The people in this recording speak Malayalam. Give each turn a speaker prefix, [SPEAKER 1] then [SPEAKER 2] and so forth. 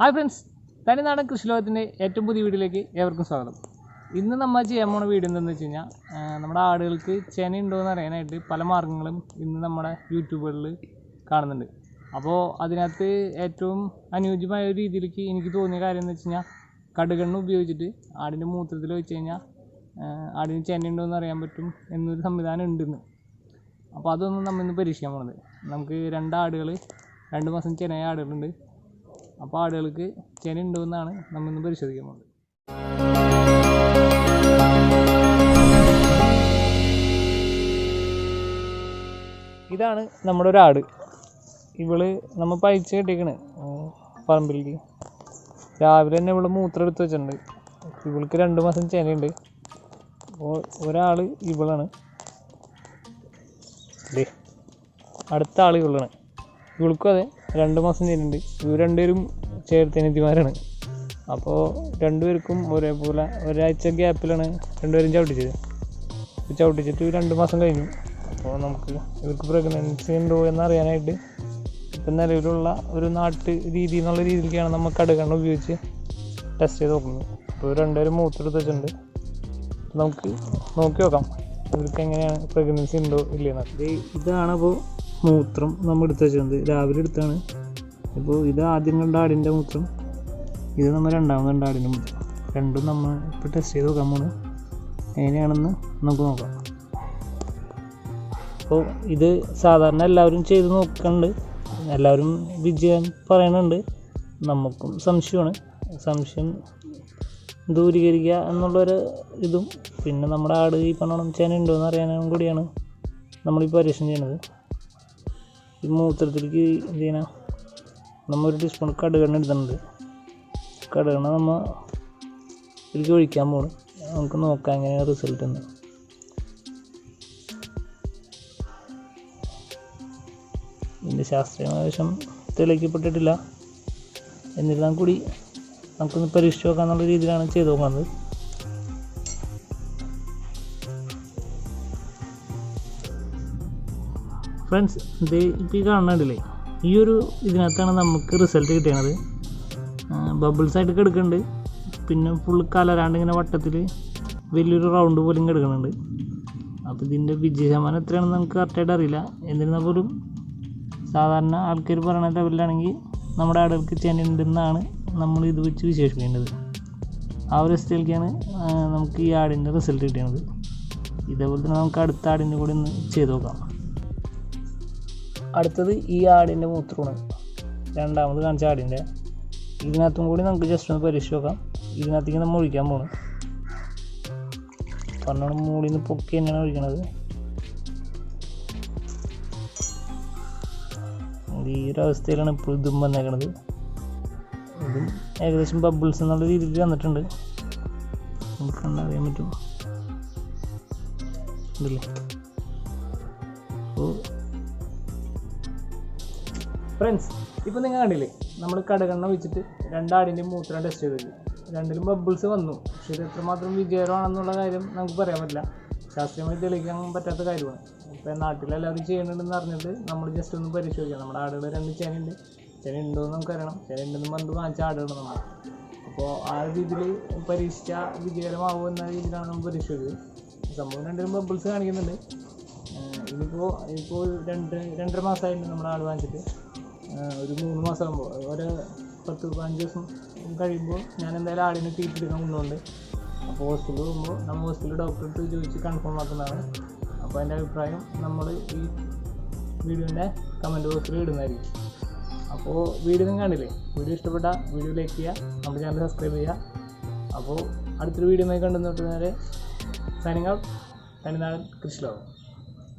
[SPEAKER 1] ഹായ് ഫ്രണ്ട്സ് തനിനാടൻ കൃഷിലോകത്തിന്റെ ഏറ്റവും പുതിയ വീഡിയോയിലേക്ക് ഏവർക്കും സ്വാഗതം. ഇന്ന് നമ്മൾ ചെയ്യാൻ പോണ വീഡിയോ എന്താണെന്ന് വെച്ച് കഴിഞ്ഞാൽ നമ്മുടെ ആടുകൾക്ക് ചെന ഉണ്ടോ എന്ന് അറിയാനായിട്ട് പല മാർഗങ്ങളും ഇന്ന് നമ്മുടെ യൂട്യൂബുകളിൽ കാണുന്നുണ്ട്. അപ്പോൾ അതിനകത്ത് ഏറ്റവും അനുയോജ്യമായ ഒരു രീതിയിലേക്ക് എനിക്ക് തോന്നിയ കാര്യം എന്ന് വെച്ച് കഴിഞ്ഞാൽ കടുകെണ്ണ ഉപയോഗിച്ചിട്ട് ആടിന്റെ മൂത്രത്തിൽ വെച്ച് കഴിഞ്ഞാൽ ആടിന് ചെന ഉണ്ടോ എന്ന് അറിയാൻ പറ്റും എന്നൊരു സംവിധാനം ഉണ്ടെന്ന്. അപ്പോൾ അതൊന്നും നമ്മൾ ഇന്ന് പരീക്ഷിക്കാൻ പോണത്. നമുക്ക് രണ്ട് ആടുകൾ രണ്ട് മാസം ചെനയ ആടുകളുണ്ട്. അപ്പോൾ ആടുകൾക്ക് ചെനി ഉണ്ടെന്നാണ് നമ്മൾ ഇന്ന് പരിശോധിക്കാൻ പോകുന്നത് ഇതാണ് നമ്മുടെ ഒരു ആട്. ഇവൾ നമ്മൾ പഴിച്ച് കെട്ടിക്കണ് പറമ്പിലേക്ക്. രാവിലെ തന്നെ ഇവൾ മൂത്രം എടുത്ത് വെച്ചിട്ടുണ്ട്. ഇവൾക്ക് രണ്ട് മാസം ചെനയുണ്ട്. അപ്പോൾ ഒരാൾ ഇവളാണ്. അടുത്ത ആൾ ഇവളാണ്. ഇവൾക്കും അതെ. രണ്ട് മാസം ചെയ്യുന്നുണ്ട് ഇവർ രണ്ടുപേരും ചേർത്തനിധിമാരാണ് അപ്പോൾ രണ്ടുപേർക്കും ഒരേപോലെ ഒരാഴ്ച ഗ്യാപ്പിലാണ് രണ്ടുപേരും ചവിട്ടിച്ചത്. ഇപ്പോൾ ചവിട്ടിച്ചിട്ട് രണ്ട് മാസം കഴിഞ്ഞു. അപ്പോൾ നമുക്ക് ഇവർക്ക് പ്രഗ്നൻസി ഉണ്ടോ എന്നറിയാനായിട്ട് ഇപ്പം നിലവിലുള്ള ഒരു നാട്ട് രീതി എന്നുള്ള രീതിയിലേക്കാണ് നമ്മൾ കടുകണ്ണ ഉപയോഗിച്ച് ടെസ്റ്റ് ചെയ്ത് നോക്കുന്നത്. ഇവർ രണ്ടുപേരും മൂത്തെടുത്ത് വെച്ചിട്ടുണ്ട്. നമുക്ക് നോക്കി നോക്കാം. ഇവർക്ക് എങ്ങനെയാണ് പ്രഗ്നൻസി ഉണ്ടോ ഇല്ലയെന്ന് ഇത് ഇതാണ് അപ്പോൾ മൂത്രം നമ്മൾ എടുത്ത് വെച്ചിട്ടുണ്ട് രാവിലെ എടുത്താണ്. ഇപ്പോൾ ഇത് ആദ്യം കണ്ട ആടിന്റെ മൂത്രം ഇത് നമ്മൾ രണ്ടാമത് കണ്ട ആടിന്റെ മൂത്രം. രണ്ടും നമ്മൾ ഇപ്പോൾ ടെസ്റ്റ് ചെയ്ത് നോക്കാൻ പോണ്. എങ്ങനെയാണെന്ന് നമുക്ക് നോക്കാം. അപ്പോൾ ഇത് സാധാരണ എല്ലാവരും ചെയ്ത് നോക്കുന്നുണ്ട് എല്ലാവരും വിജയം പറയണുണ്ട്. നമുക്കും സംശയമാണ്. സംശയം ദൂരീകരിക്കുക എന്നുള്ളൊരു ഇതും. പിന്നെ നമ്മുടെ ആട് ഈ പണം ചേന ഉണ്ടോ എന്ന് അറിയാനും കൂടിയാണ് നമ്മൾ ഈ പരീക്ഷണം ചെയ്യണത് ഈ മൂത്രത്തിലേക്ക് എന്ത് ചെയ്യണം? നമ്മൾ ഒരു ടീസ്പൂൺ കടുകെണ്ണ എടുത്തിട്ടുണ്ട്. കടുകെണ്ണ നമ്മൾ ഇതിലേക്ക് ഒഴിക്കാൻ പോകണം നമുക്ക് നോക്കാം എങ്ങനെയാണ് റിസൾട്ട് എന്ന്. ഇതിന്റെ ശാസ്ത്രീയമായ തെളിയിക്കപ്പെട്ടിട്ടില്ല. എന്നിരുന്നാൽ കൂടി നമുക്കൊന്ന് പരീക്ഷിച്ച് നോക്കാം എന്നുള്ള രീതിയിലാണ് ചെയ്തു നോക്കുന്നത്. ഫ്രണ്ട്സ് ഇത് ഇപ്പോൾ ഈ കാണുന്നുണ്ടല്ലേ? ഈ ഒരു ഇതിനകത്താണ് നമുക്ക് റിസൾട്ട് കിട്ടിയത്. ബബിൾസ് ആയിട്ട് കിടക്കുന്നുണ്ട് പിന്നെ ഫുൾ കലരാണ്ട് ഇങ്ങനെ വട്ടത്തിൽ വലിയൊരു റൗണ്ട് പോലും കിടക്കുന്നുണ്ട് അപ്പോൾ ഇതിന്റെ വിജയ ശതമാനം എത്രയാണെന്ന് നമുക്ക് കറക്റ്റായിട്ട് അറിയില്ല. എന്നിരുന്നാൽ പോലും സാധാരണ ആൾക്കാർ പറയുന്ന ലെവലിലാണെങ്കിൽ നമ്മുടെ ആടുകൾക്ക് ചെനുണ്ടെന്നാണ് നമ്മൾ ഇത് വെച്ച് വിശേഷിപ്പിക്കേണ്ടത്. ആ ഒരു സ്ഥിതിയിലേക്കാണ് നമുക്ക് ഈ ആടിന്റെ റിസൾട്ട് കിട്ടിയത്. ഇതേപോലെ തന്നെ നമുക്ക് അടുത്ത ആടിന്റെ കൂടി ഒന്ന് ചെയ്ത് നോക്കാം. അടുത്തത് ഈ ആടിന്റെ മൂത്രമാണ്. രണ്ടാമത് കാണിച്ച ആടിന്റെ. ഇതിനകത്തും കൂടി നമുക്ക് ജസ്റ്റ് ഒന്ന് പരീക്ഷ നോക്കാം. ഇതിനകത്തേക്ക് നമ്മൾ ഒഴിക്കാൻ പോകണം പറഞ്ഞോണം മുകളിൽ നിന്ന് പൊക്കി തന്നെയാണ് ഒഴിക്കണത്. ഈ ഒരു അവസ്ഥയിലാണ് ഇപ്പോൾ ഇതും വന്നേക്കണത്. ഇതും ഏകദേശം ബബിൾസ് എന്നുള്ള രീതിയിൽ വന്നിട്ടുണ്ട്. നമുക്ക് കണ്ടറിയാൻ പറ്റും. അപ്പോൾ ഫ്രണ്ട്സ് ഇപ്പോൾ നിങ്ങൾ കണ്ടില്ലേ? നമ്മൾ കടകണ്ണ വെച്ചിട്ട് രണ്ടാടിന്റെയും മൂത്രം ടെസ്റ്റ് ചെയ്തു രണ്ടിലും ബബിൾസ് വന്നു. പക്ഷേ ഇത് എത്രമാത്രം വിജയമാണെന്നുള്ള കാര്യം നമുക്ക് പറയാൻ പറ്റില്ല. ശാസ്ത്രീയമായി തെളിയിക്കാൻ പറ്റാത്ത കാര്യമാണ്. ഇപ്പോൾ നാട്ടിലെല്ലാവരും ചെയ്യുന്നുണ്ടെന്ന് അറിഞ്ഞിട്ട് നമ്മൾ ജസ്റ്റ് ഒന്ന് പരിശോധിക്കാം. നമ്മുടെ ആടുകൾ രണ്ട് ചേനയുണ്ട്. ചേന ഉണ്ടോ എന്ന് നമുക്കറിയണം ചേന ഉണ്ടെന്ന് പറഞ്ഞിട്ട് വാങ്ങിച്ച ആടുകൾ നമ്മൾ അപ്പോൾ ആ രീതിയിൽ പരീക്ഷിച്ച വിജയകരമാവും എന്ന രീതിയിലാണ് നമ്മൾ പരിശോധിച്ചത്. സംഭവം രണ്ടിലും ബബിൾസ് കാണിക്കുന്നുണ്ട്. ഇനിയിപ്പോൾ ഇപ്പോൾ രണ്ട് രണ്ടര മാസമായിട്ടുണ്ട് നമ്മുടെ ആട് വാങ്ങിച്ചിട്ട് ഒരു മൂന്ന് മാസം ആകുമ്പോൾ ഒരു പത്ത് പതിനഞ്ച് ദിവസം കഴിയുമ്പോൾ ഞാൻ എന്തായാലും ആടിനെ തീറ്റെടുക്കാൻ കൊണ്ടുണ്ട് അപ്പോൾ ഹോസ്പിറ്റലിൽ പോകുമ്പോൾ നമ്മൾ ഹോസ്പിറ്റലിൽ ഡോക്ടറെ അടുത്ത് ചോദിച്ച് കൺഫേം ആക്കുന്നതാണ്. അപ്പോൾ എന്റെ അഭിപ്രായം നമ്മൾ ഈ വീഡിയോന്റെ കമന്റ് ബോക്സിൽ ഇടുന്നതായിരിക്കും. അപ്പോൾ വീഡിയോ നിങ്ങൾ കണ്ടില്ലേ? വീഡിയോ ഇഷ്ടപ്പെട്ട വീഡിയോ ലൈക്ക് ചെയ്യുക നമ്മുടെ ചാനൽ സബ്സ്ക്രൈബ് ചെയ്യുക അപ്പോൾ അടുത്തൊരു വീഡിയോ കണ്ടുന്നോട്ട് നേരെ സൈനിങ് ഔട്ട് തനിനാടൻ കൃഷിലോകം.